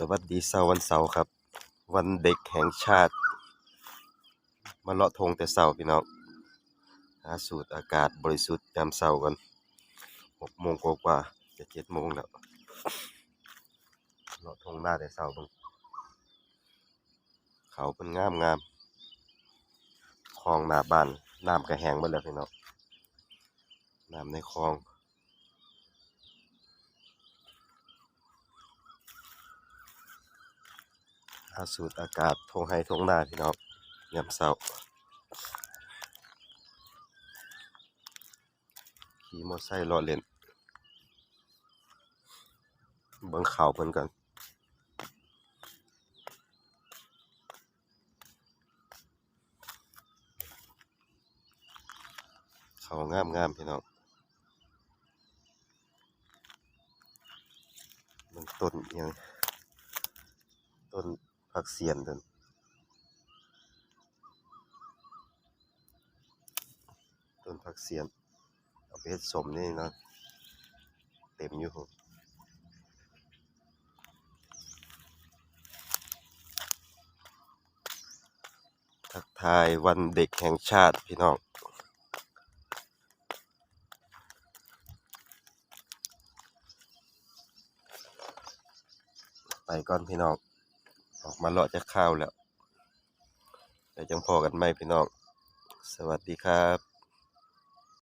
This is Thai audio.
สวัสดีเสาร์วันเสาร์ครับ วันเด็กแห่งชาติ มาเลาะทงแต่เสาร์พี่น้องหาสูดอากาศบริสุทธิ์ยามเสาร์กันหกโมงกว่าจะเจ็ดโมงแล้วเลาะทงหน้าแต่เสาร์บังเขาเป็นงามงามคลองหน้าบ้านน้ำกระแหงหมดแล้วพี่น้องน้ำในคลอง หาสูดอากาศทงไฮทงหน้าพี่น้องยามเช้าขี่มอไซค์รอเล่นเบิ่งเขาวเพิ่นกันเขางามงามๆพี่น้องเบิ่งต้นยังต้น ผักเสียนต้นต้นผักเสียนเอาไปเฮ็ดสมนี่นะเต็มอยู่ผมทักทายวันเด็กแห่งชาติพี่น้องไปก่อนพี่น้อง ออกมาเลาะจากข้าวแล้วเดี๋ยวจังพอกันไหมพี่น้อง สวัสดีครับ